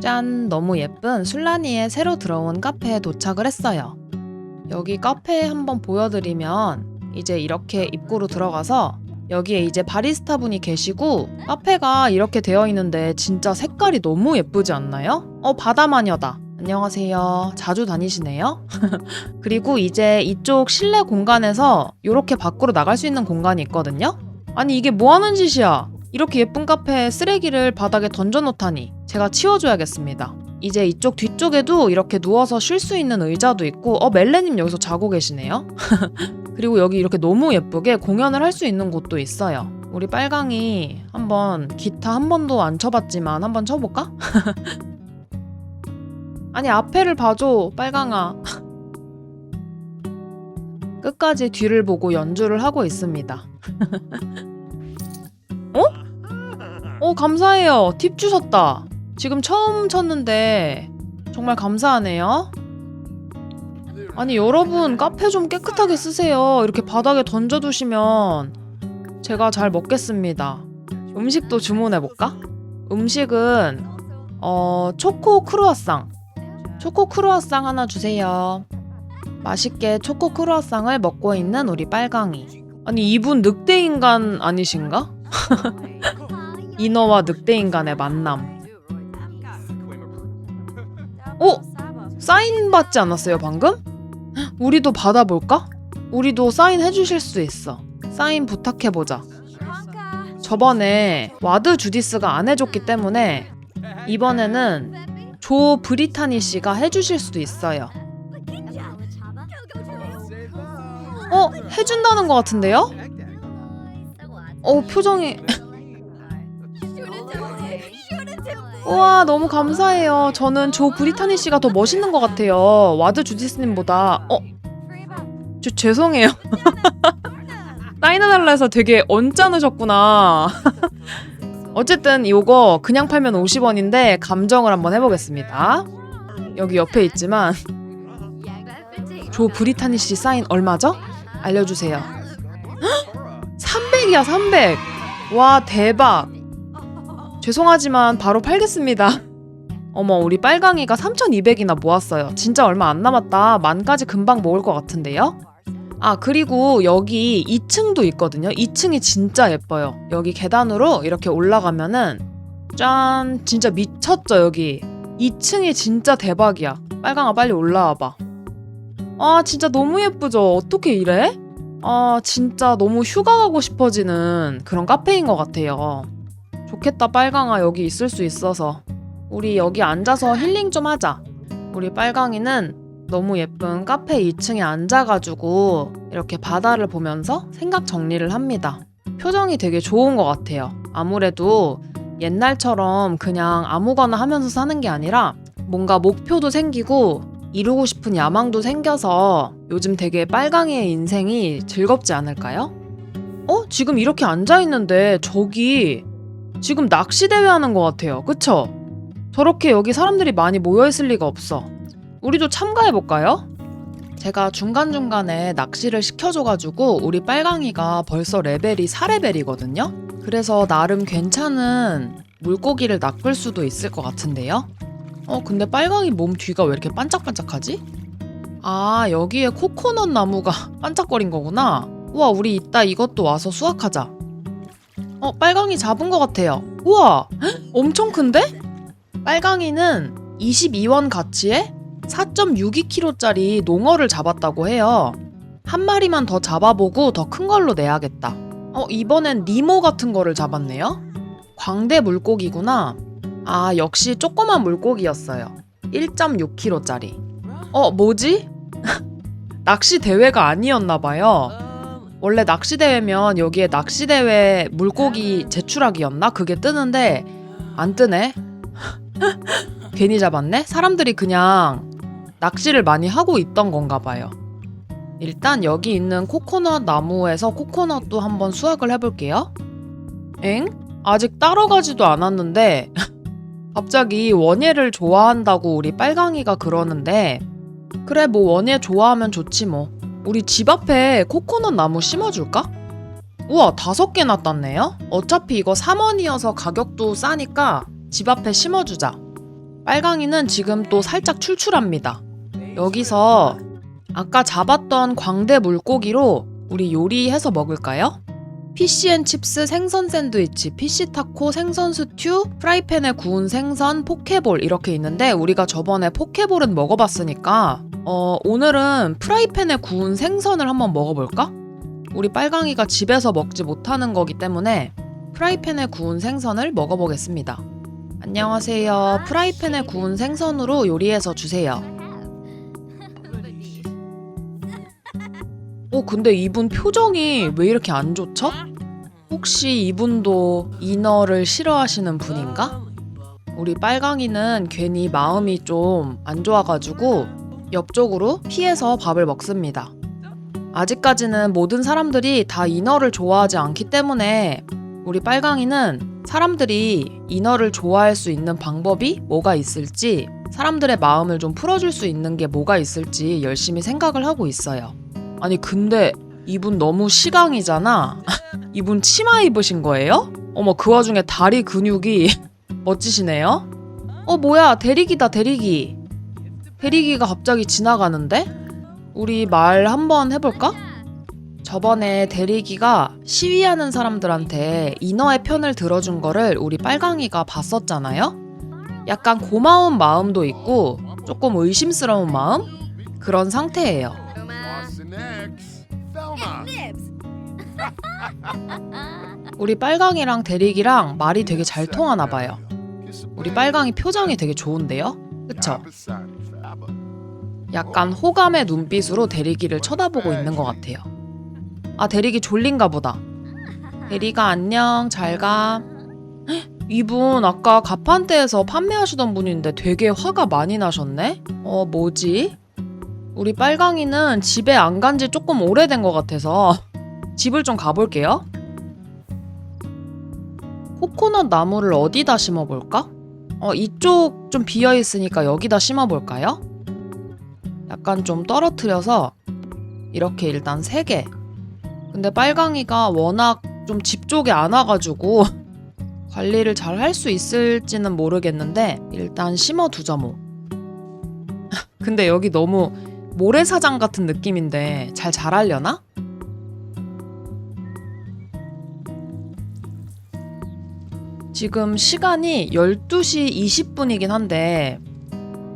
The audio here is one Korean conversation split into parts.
짠! 너무 예쁜 술라니에 새로 들어온 카페에 도착을 했어요. 여기 카페 한번 보여드리면 이제 이렇게 입구로 들어가서 여기에 이제 바리스타 분이 계시고 카페가 이렇게 되어 있는데 진짜 색깔이 너무 예쁘지 않나요? 어, 바다 마녀다. 안녕하세요. 자주 다니시네요. 그리고 이제 이쪽 실내 공간에서 이렇게 밖으로 나갈 수 있는 공간이 있거든요. 아니 이게 뭐 하는 짓이야? 이렇게 예쁜 카페에 쓰레기를 바닥에 던져놓다니 제가 치워줘야겠습니다. 이제 이쪽 뒤쪽에도 이렇게 누워서 쉴 수 있는 의자도 있고 어 멜레님 여기서 자고 계시네요. 그리고 여기 이렇게 너무 예쁘게 공연을 할 수 있는 곳도 있어요. 우리 빨강이 한번 기타 한 번도 안 쳐봤지만 한번 쳐볼까? 아니 앞에를 봐줘 빨강아. 끝까지 뒤를 보고 연주를 하고 있습니다. 어? 어, 감사해요. 팁 주셨다. 지금 처음 쳤는데 정말 감사하네요. 아니, 여러분, 카페 좀 깨끗하게 쓰세요. 이렇게 바닥에 던져두시면 제가 잘 먹겠습니다. 음식도 주문해볼까? 음식은, 어, 초코 크루아상. 초코 크루아상 하나 주세요. 맛있게 초코 크루아상을 먹고 있는 우리 빨강이. 아니, 이분 늑대 인간 아니신가? 인어와 늑대 인간의 만남. 어? 사인 받지 않았어요, 방금? 우리도 받아볼까? 우리도 사인 해주실 수 있어. 사인 부탁해보자. 저번에 와드 주디스가 안 해줬기 때문에 이번에는 조 브리타니 씨가 해주실 수도 있어요. 어? 해준다는 것 같은데요? 어, 표정이. 우와, 너무 감사해요. 저는 조 브리타니 씨가 더 멋있는 것 같아요. 와드 주디스님보다. 어, 저 죄송해요. 해서 되게 언짢으셨구나. 어쨌든 이거 그냥 팔면 50원인데 감정을 한번 해보겠습니다. 여기 옆에 있지만 조 브리타니 씨 사인 얼마죠? 알려주세요. 300이야 300. 와 대박. 죄송하지만 바로 팔겠습니다. 어머 우리 빨강이가 3,200이나 모았어요. 진짜 얼마 안 남았다. 만까지 금방 모을 것 같은데요? 아 그리고 여기 2층도 있거든요. 2층이 진짜 예뻐요. 여기 계단으로 이렇게 올라가면은 짠 진짜 미쳤죠 여기. 2층이 진짜 대박이야. 빨강아 빨리 올라와봐. 아 진짜 너무 예쁘죠. 어떻게 이래? 아 진짜 너무 휴가 가고 싶어지는 그런 카페인 것 같아요. 좋겠다 빨강아 여기 있을 수 있어서 우리 여기 앉아서 힐링 좀 하자. 우리 빨강이는 너무 예쁜 카페 2층에 앉아가지고 이렇게 바다를 보면서 생각 정리를 합니다. 표정이 되게 좋은 것 같아요. 아무래도 옛날처럼 그냥 아무거나 하면서 사는 게 아니라 뭔가 목표도 생기고 이루고 싶은 야망도 생겨서 요즘 되게 빨강이의 인생이 즐겁지 않을까요? 어? 지금 이렇게 앉아있는데 저기 지금 낚시 대회 하는 것 같아요. 그쵸? 저렇게 여기 사람들이 많이 모여있을 리가 없어. 우리도 참가해볼까요? 제가 중간중간에 낚시를 시켜줘가지고 우리 빨강이가 벌써 레벨이 4레벨이거든요? 그래서 나름 괜찮은 물고기를 낚을 수도 있을 것 같은데요? 어, 근데 빨강이 몸 뒤가 왜 이렇게 반짝반짝하지? 아, 여기에 코코넛 나무가 반짝거린 거구나. 우와, 우리 이따 이것도 와서 수확하자. 어, 빨강이 잡은 것 같아요. 우와, 헉, 엄청 큰데? 빨강이는 22원 가치에 4.62kg짜리 농어를 잡았다고 해요. 한 마리만 더 잡아보고 더 큰 걸로 내야겠다. 어, 이번엔 니모 같은 거를 잡았네요. 광대 물고기구나. 아, 역시 조그만 물고기였어요. 1.6kg짜리. 어, 뭐지? 낚시 대회가 아니었나 봐요. 원래 낚시 대회면 여기에 낚시 대회 물고기 제출하기였나? 그게 뜨는데 안 뜨네. 괜히 잡았네. 사람들이 그냥 낚시를 많이 하고 있던 건가 봐요. 일단 여기 있는 코코넛 나무에서 코코넛도 한번 수확을 해볼게요. 엥? 아직 따러 가지도 않았는데 갑자기 원예를 좋아한다고 우리 빨강이가 그러는데 그래 뭐 원예 좋아하면 좋지 뭐. 우리 집 앞에 코코넛 나무 심어줄까? 우와 다섯 개나 땄네요? 어차피 이거 3원이어서 가격도 싸니까 집 앞에 심어주자. 빨강이는 지금 또 살짝 출출합니다. 여기서 아까 잡았던 광대 물고기로 우리 요리해서 먹을까요? 피시앤칩스 생선 샌드위치, 피시타코 생선 스튜, 프라이팬에 구운 생선, 포케볼 이렇게 있는데 우리가 저번에 포케볼은 먹어봤으니까 어, 오늘은 프라이팬에 구운 생선을 한번 먹어볼까? 우리 빨강이가 집에서 먹지 못하는 거기 때문에 프라이팬에 구운 생선을 먹어보겠습니다. 안녕하세요. 프라이팬에 구운 생선으로 요리해서 주세요. 어, 근데 이분 표정이 왜 이렇게 안 좋죠? 혹시 이분도 인어를 싫어하시는 분인가? 우리 빨강이는 괜히 마음이 좀 안 좋아가지고 옆쪽으로 피해서 밥을 먹습니다. 아직까지는 모든 사람들이 다 인어를 좋아하지 않기 때문에 우리 빨강이는 사람들이 인어를 좋아할 수 있는 방법이 뭐가 있을지 사람들의 마음을 좀 풀어줄 수 있는 게 뭐가 있을지 열심히 생각을 하고 있어요. 아니 근데 이분 너무 시강이잖아. 이분 치마 입으신 거예요? 어머 그 와중에 다리 근육이 멋지시네요. 어 뭐야 대리기다 대리기. 대리기가 갑자기 지나가는데? 우리 말 한번 해볼까? 저번에 대리기가 시위하는 사람들한테 인어의 편을 들어준 거를 우리 빨강이가 봤었잖아요? 약간 고마운 마음도 있고 조금 의심스러운 마음? 그런 상태예요. 우리 빨강이랑 대리기랑 말이 되게 잘 통하나 봐요. 우리 빨강이 표정이 되게 좋은데요? 그쵸? 약간 호감의 눈빛으로 대리기를 쳐다보고 있는 것 같아요. 아, 대리기 졸린가 보다. 대리가 안녕, 잘 가. 헉, 이분 아까 가판대에서 판매하시던 분인데 되게 화가 많이 나셨네? 어, 뭐지? 우리 빨강이는 집에 안 간 지 조금 오래된 것 같아서 집을 좀 가볼게요. 코코넛 나무를 어디다 심어볼까? 어, 이쪽 좀 비어 있으니까 여기다 심어볼까요? 약간 좀 떨어뜨려서 이렇게 일단 세 개. 근데 빨강이가 워낙 좀 집 쪽에 안 와가지고 관리를 잘 할 수 있을지는 모르겠는데 일단 심어두자 뭐. 근데 여기 너무 모래사장 같은 느낌인데 잘 자랄려나? 지금 시간이 12시 20분이긴 한데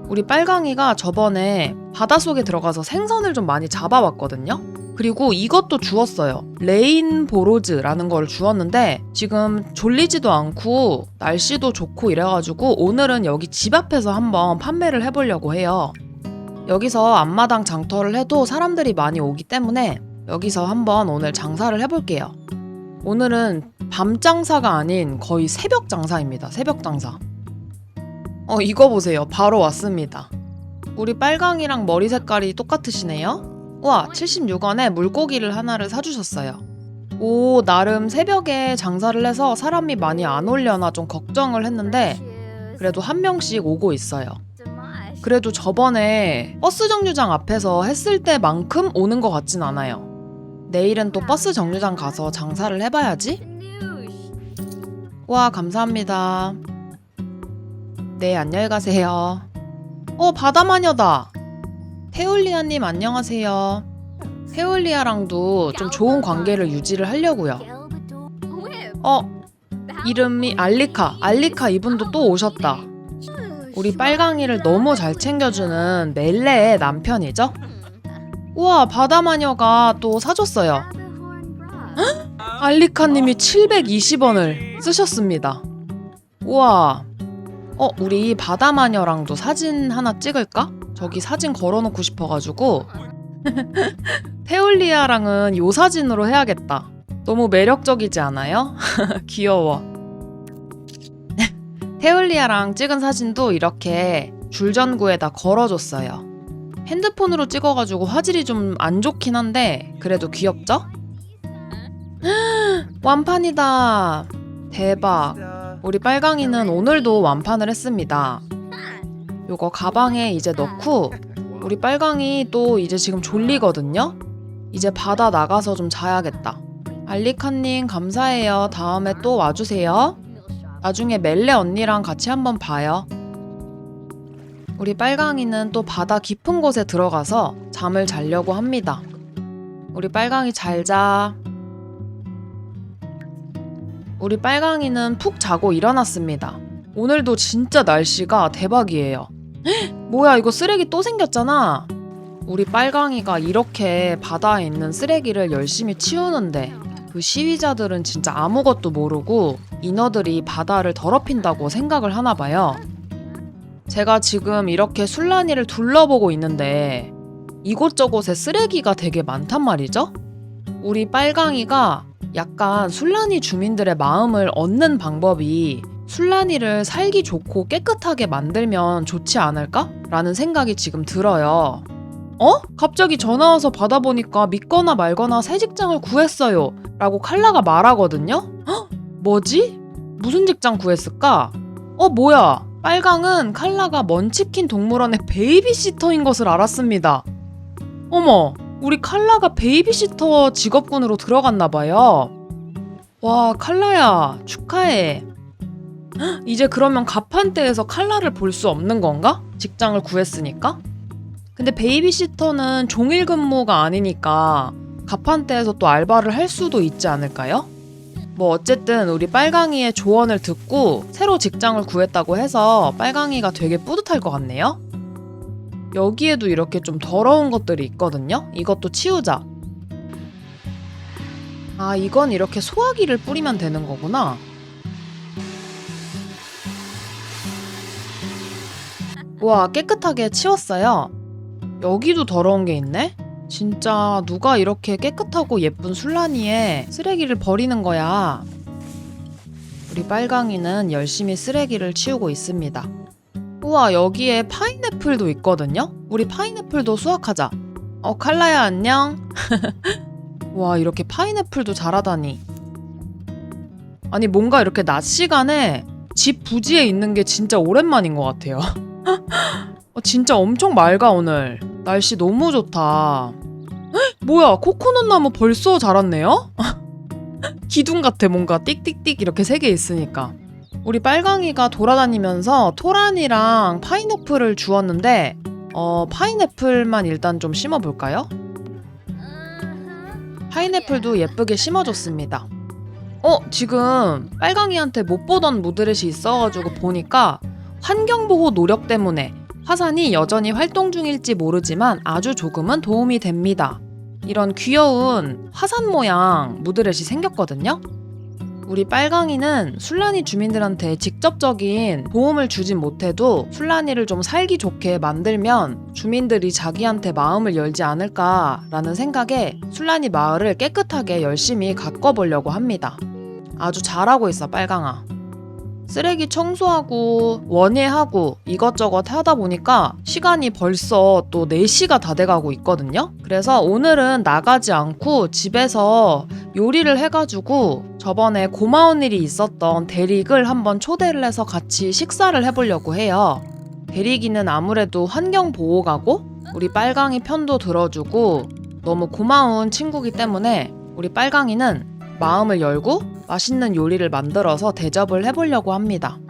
우리 빨강이가 저번에 바닷속에 들어가서 생선을 좀 많이 잡아왔거든요. 그리고 이것도 주었어요. 레인보로즈라는 걸 주었는데 지금 졸리지도 않고 날씨도 좋고 이래가지고 오늘은 여기 집 앞에서 한번 판매를 해보려고 해요. 여기서 앞마당 장터를 해도 사람들이 많이 오기 때문에 여기서 한번 오늘 장사를 해볼게요. 오늘은 밤 장사가 아닌 거의 새벽 장사입니다. 새벽 장사. 어, 이거 보세요. 바로 왔습니다. 우리 빨강이랑 머리 색깔이 똑같으시네요. 와, 76원에 물고기를 하나를 사주셨어요. 오, 나름 새벽에 장사를 해서 사람이 많이 안 오려나 좀 걱정을 했는데 그래도 한 명씩 오고 있어요. 그래도 저번에 버스 정류장 앞에서 했을 때만큼 오는 것 같진 않아요. 내일은 또 버스 정류장 가서 장사를 해봐야지. 와, 감사합니다. 네, 안녕히 가세요. 어, 바다마녀다. 테올리아님 안녕하세요. 테올리아랑도 좀 좋은 관계를 유지를 하려고요. 어, 이름이 알리카. 알리카 이분도 또 오셨다. 우리 빨강이를 너무 잘 챙겨주는 멜레의 남편이죠? 우와, 바다마녀가 또 사줬어요. 알리카님이 720원을 쓰셨습니다. 우와. 어, 우리 바다마녀랑도 사진 하나 찍을까? 저기 사진 걸어놓고 싶어가지고. 테올리아랑은 요 사진으로 해야겠다. 너무 매력적이지 않아요? 귀여워. 테올리아랑 찍은 사진도 이렇게 줄전구에다 걸어줬어요. 핸드폰으로 찍어가지고 화질이 좀 안 좋긴 한데 그래도 귀엽죠? 완판이다. 대박. 우리 빨강이는 오늘도 완판을 했습니다. 요거 가방에 이제 넣고 우리 빨강이 또 이제 지금 졸리거든요. 이제 바다 나가서 좀 자야겠다. 알리카님 감사해요. 다음에 또 와주세요. 나중에 멜레 언니랑 같이 한번 봐요. 우리 빨강이는 또 바다 깊은 곳에 들어가서 잠을 자려고 합니다. 우리 빨강이 잘 자. 우리 빨강이는 푹 자고 일어났습니다. 오늘도 진짜 날씨가 대박이에요. 헉, 뭐야 이거 쓰레기 또 생겼잖아. 우리 빨강이가 이렇게 바다에 있는 쓰레기를 열심히 치우는데 그 시위자들은 진짜 아무것도 모르고 인어들이 바다를 더럽힌다고 생각을 하나 봐요. 제가 지금 이렇게 술라니를 둘러보고 있는데 이곳저곳에 쓰레기가 되게 많단 말이죠. 우리 빨강이가 약간 술라니 주민들의 마음을 얻는 방법이 술라니를 살기 좋고 깨끗하게 만들면 좋지 않을까? 라는 생각이 지금 들어요. 어? 갑자기 전화 와서 받아보니까 믿거나 말거나 새 직장을 구했어요. 라고 칼라가 말하거든요? 헉? 뭐지? 무슨 직장 구했을까? 어, 뭐야? 빨강은 칼라가 먼치킨 동물원의 베이비시터인 것을 알았습니다. 어머, 우리 칼라가 베이비시터 직업군으로 들어갔나 봐요. 와, 칼라야, 축하해. 헉, 이제 그러면 가판대에서 칼라를 볼 수 없는 건가? 직장을 구했으니까? 근데 베이비시터는 종일 근무가 아니니까 가판대에서 또 알바를 할 수도 있지 않을까요? 뭐 어쨌든 우리 빨강이의 조언을 듣고 새로 직장을 구했다고 해서 빨강이가 되게 뿌듯할 것 같네요. 여기에도 이렇게 좀 더러운 것들이 있거든요. 이것도 치우자. 아, 이건 이렇게 소화기를 뿌리면 되는 거구나. 와, 깨끗하게 치웠어요. 여기도 더러운 게 있네? 진짜 누가 이렇게 깨끗하고 예쁜 술라니에 쓰레기를 버리는 거야. 우리 빨강이는 열심히 쓰레기를 치우고 있습니다. 우와, 여기에 파인애플도 있거든요? 우리 파인애플도 수확하자. 어, 칼라야, 안녕? 와, 이렇게 파인애플도 자라다니. 아니, 뭔가 이렇게 낮 시간에 집 부지에 있는 게 진짜 오랜만인 것 같아요. 어, 진짜 엄청 맑아, 오늘. 날씨 너무 좋다. 헉, 뭐야, 코코넛 나무 벌써 자랐네요? 기둥 같아, 뭔가 띡띡띡 이렇게 세 개 있으니까. 우리 빨강이가 돌아다니면서 토란이랑 파인애플을 주었는데, 어, 파인애플만 일단 좀 심어볼까요? 파인애플도 예쁘게 심어줬습니다. 어, 지금 빨강이한테 못 보던 무드렛이 있어가지고 보니까 환경보호 노력 때문에 화산이 여전히 활동 중일지 모르지만 아주 조금은 도움이 됩니다. 이런 귀여운 화산 모양 무드렛이 생겼거든요. 우리 빨강이는 술라니 주민들한테 직접적인 도움을 주진 못해도 술라니를 좀 살기 좋게 만들면 주민들이 자기한테 마음을 열지 않을까라는 생각에 술라니 마을을 깨끗하게 열심히 가꿔보려고 합니다. 아주 잘하고 있어, 빨강아. 쓰레기 청소하고 원예하고 이것저것 하다 보니까 시간이 벌써 또 4시가 다 돼가고 있거든요. 그래서 오늘은 나가지 않고 집에서 요리를 해가지고 저번에 고마운 일이 있었던 대릭을 한번 초대를 해서 같이 식사를 해보려고 해요. 대릭이는 아무래도 환경 보호가고 우리 빨강이 편도 들어주고 너무 고마운 친구기 때문에 우리 빨강이는 마음을 열고 맛있는 요리를 만들어서 대접을 해보려고 합니다.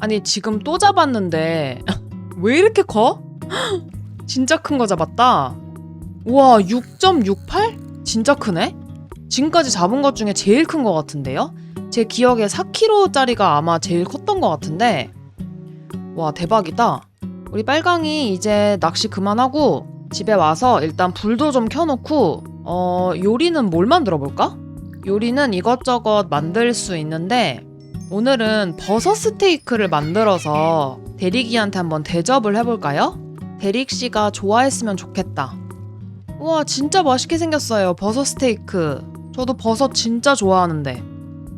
아니 지금 또 잡았는데 왜 이렇게 커? 진짜 큰 거 잡았다. 우와 6.68? 진짜 크네? 지금까지 잡은 것 중에 제일 큰 것 같은데요? 제 기억에 4kg짜리가 아마 제일 컸던 것 같은데 와 대박이다. 우리 빨강이 이제 낚시 그만하고 집에 와서 일단 불도 좀 켜놓고 어 요리는 뭘 만들어 볼까? 요리는 이것저것 만들 수 있는데 오늘은 버섯 스테이크를 만들어서 대리기한테 한번 대접을 해볼까요? 대릭 씨가 좋아했으면 좋겠다. 우와 진짜 맛있게 생겼어요 버섯 스테이크. 저도 버섯 진짜 좋아하는데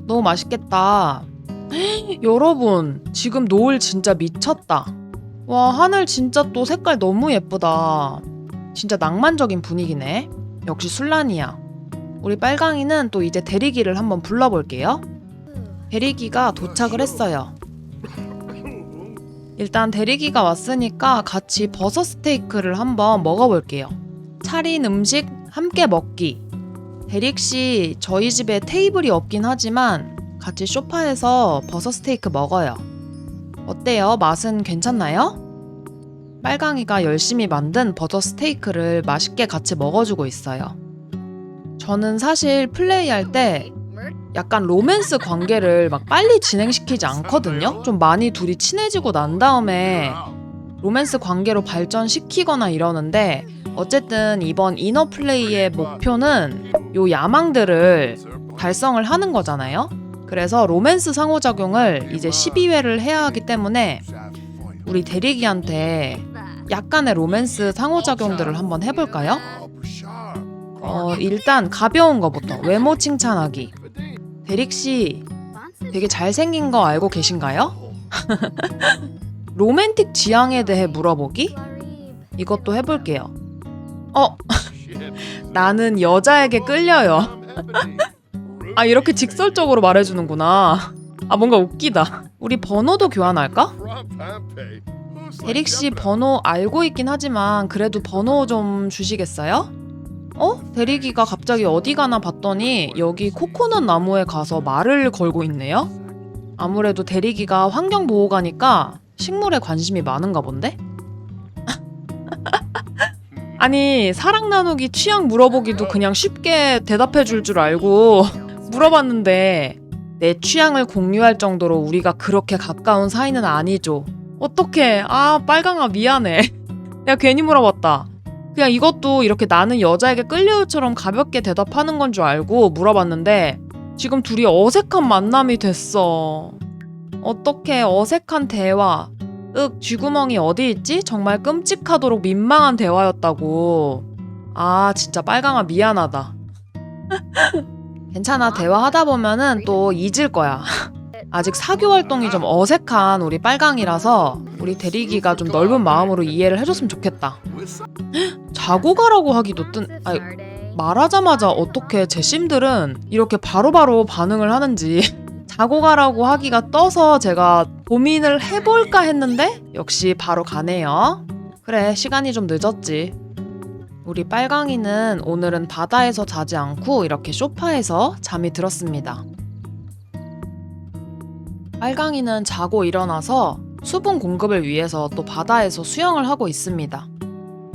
너무 맛있겠다. 헉, 여러분 지금 노을 진짜 미쳤다. 와 하늘 진짜 또 색깔 너무 예쁘다. 진짜 낭만적인 분위기네. 역시 술란이야. 우리 빨강이는 또 이제 대리기를 한번 불러볼게요. 대리기가 도착을 했어요. 일단 대리기가 왔으니까 같이 버섯 스테이크를 한번 먹어볼게요. 차린 음식 함께 먹기. 대릭 씨, 저희 집에 테이블이 없긴 하지만 같이 소파에서 버섯 스테이크 먹어요. 어때요? 맛은 괜찮나요? 빨강이가 열심히 만든 버터 스테이크를 맛있게 같이 먹어주고 있어요. 저는 사실 플레이할 때 약간 로맨스 관계를 막 빨리 진행시키지 않거든요. 좀 많이 둘이 친해지고 난 다음에 로맨스 관계로 발전시키거나 이러는데 어쨌든 이번 이너 플레이의 목표는 요 야망들을 달성을 하는 거잖아요. 그래서 로맨스 상호작용을 이제 12회를 해야 하기 때문에 우리 대리기한테 약간의 로맨스 상호작용들을 한번 해볼까요? 어, 일단 가벼운 거부터 외모 칭찬하기. 대릭 씨 되게 잘생긴 거 알고 계신가요? 로맨틱 지향에 대해 물어보기? 이것도 해볼게요. 어, 나는 여자에게 끌려요. 아, 이렇게 직설적으로 말해주는구나. 아, 뭔가 웃기다. 우리 번호도 교환할까? 대릭 씨 번호 알고 있긴 하지만 그래도 번호 좀 주시겠어요? 어? 대리기가 갑자기 어디 가나 봤더니 여기 코코넛 나무에 가서 말을 걸고 있네요? 아무래도 대리기가 환경보호가니까 식물에 관심이 많은가 본데? 아니, 사랑 나누기 취향 물어보기도 그냥 쉽게 대답해 줄 줄 알고 물어봤는데 내 취향을 공유할 정도로 우리가 그렇게 가까운 사이는 아니죠. 어떡해. 아, 빨강아, 미안해. 내가 괜히 물어봤다. 그냥 이것도 이렇게 나는 여자에게 끌려요처럼 가볍게 대답하는 건 줄 알고 물어봤는데 지금 둘이 어색한 만남이 됐어. 어떻게 어색한 대화. 윽, 쥐구멍이 어디 있지? 정말 끔찍하도록 민망한 대화였다고. 아, 진짜 빨강아 미안하다. 괜찮아, 대화하다 보면은 또 잊을 거야. 아직 사교 활동이 좀 어색한 우리 빨강이라서 우리 대리기가 좀 넓은 마음으로 이해를 해줬으면 좋겠다. 자고 가라고 하기도 뜬. 아니, 말하자마자 어떻게 제 심들은 이렇게 바로 바로 반응을 하는지 자고 가라고 하기가 떠서 제가 고민을 해볼까 했는데 역시 바로 가네요. 그래 시간이 좀 늦었지. 우리 빨강이는 오늘은 바다에서 자지 않고 이렇게 소파에서 잠이 들었습니다. 빨강이는 자고 일어나서 수분 공급을 위해서 또 바다에서 수영을 하고 있습니다.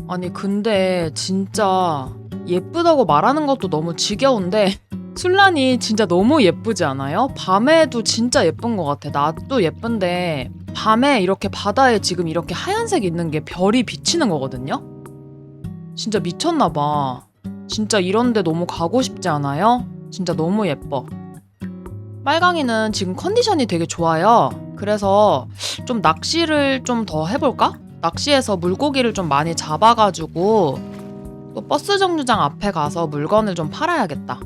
아니 근데 진짜 예쁘다고 말하는 것도 너무 지겨운데 술란이 진짜 너무 예쁘지 않아요? 밤에도 진짜 예쁜 것 같아. 나도 예쁜데 밤에 이렇게 바다에 지금 이렇게 하얀색 있는 게 별이 비치는 거거든요? 진짜 미쳤나 봐. 진짜 이런데 너무 가고 싶지 않아요? 진짜 너무 예뻐. 빨강이는 지금 컨디션이 되게 좋아요. 그래서 좀 낚시를 좀 더 해볼까? 낚시해서 물고기를 좀 많이 잡아가지고 또 버스 정류장 앞에 가서 물건을 좀 팔아야겠다.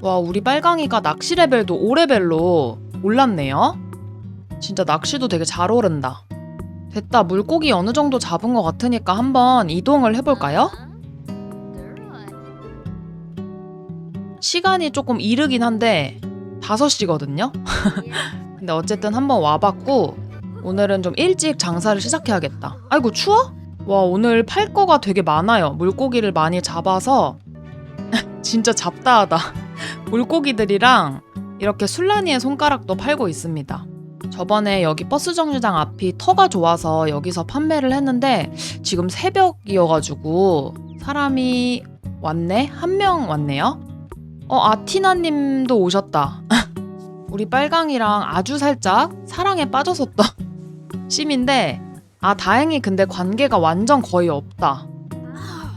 와, 우리 빨강이가 낚시 레벨도 5레벨로 올랐네요. 진짜 낚시도 되게 잘 오른다. 됐다, 물고기 어느 정도 잡은 것 같으니까 한번 이동을 해볼까요? 시간이 조금 이르긴 한데 5시거든요? 근데 어쨌든 한번 와봤고 오늘은 좀 일찍 장사를 시작해야겠다. 아이고 추워? 와 오늘 팔 거가 되게 많아요. 물고기를 많이 잡아서 진짜 잡다하다. 물고기들이랑 이렇게 술라니의 손가락도 팔고 있습니다. 저번에 여기 버스 정류장 앞이 터가 좋아서 여기서 판매를 했는데 지금 새벽이어가지고 사람이 왔네? 한 명 왔네요? 어, 아티나님도 오셨다. 우리 빨강이랑 아주 살짝 사랑에 빠졌었던 심인데, 아, 다행히 근데 관계가 완전 거의 없다.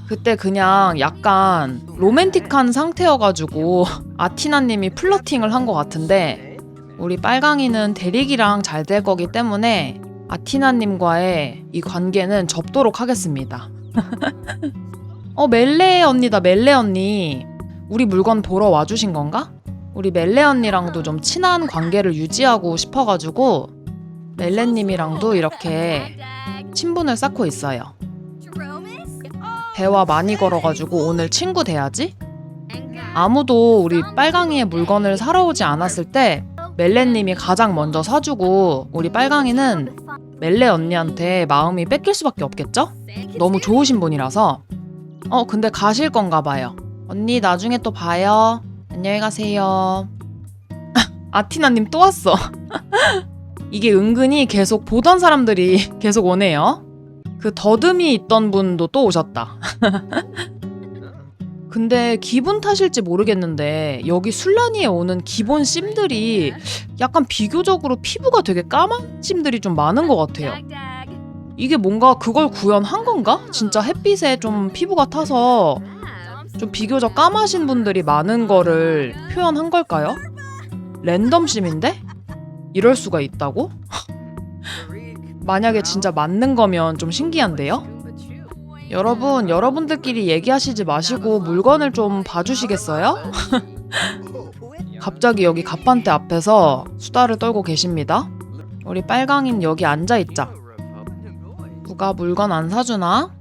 그때 그냥 약간 로맨틱한 상태여가지고 아티나님이 플러팅을 한 것 같은데, 우리 빨강이는 대릭이랑 잘 될 거기 때문에 아티나님과의 이 관계는 접도록 하겠습니다. 어, 멜레 언니다, 멜레 언니. 우리 물건 보러 와주신 건가? 우리 멜레 언니랑도 좀 친한 관계를 유지하고 싶어가지고 멜레님이랑도 이렇게 친분을 쌓고 있어요. 대화 많이 걸어가지고 오늘 친구 돼야지? 아무도 우리 빨강이의 물건을 사러 오지 않았을 때 멜레님이 가장 먼저 사주고 우리 빨강이는 멜레 언니한테 마음이 뺏길 수밖에 없겠죠? 너무 좋으신 분이라서 어 근데 가실 건가 봐요. 언니 나중에 또 봐요. 안녕히 가세요. 아티나님 또 왔어. 이게 은근히 계속 보던 사람들이 계속 오네요. 그 더듬이 있던 분도 또 오셨다. 근데 기분 탓일지 모르겠는데 여기 술라니에 오는 기본 찜들이 약간 비교적으로 피부가 되게 까만 찜들이 좀 많은 것 같아요. 이게 뭔가 그걸 구현한 건가? 진짜 햇빛에 좀 피부가 타서 좀 비교적 까마신 분들이 많은 거를 표현한 걸까요? 랜덤 심인데? 이럴 수가 있다고? 만약에 진짜 맞는 거면 좀 신기한데요? 여러분, 여러분들끼리 얘기하시지 마시고 물건을 좀 봐주시겠어요? 갑자기 여기 갑판대 앞에서 수다를 떨고 계십니다. 우리 빨강인 여기 앉아있자. 누가 물건 안 사주나?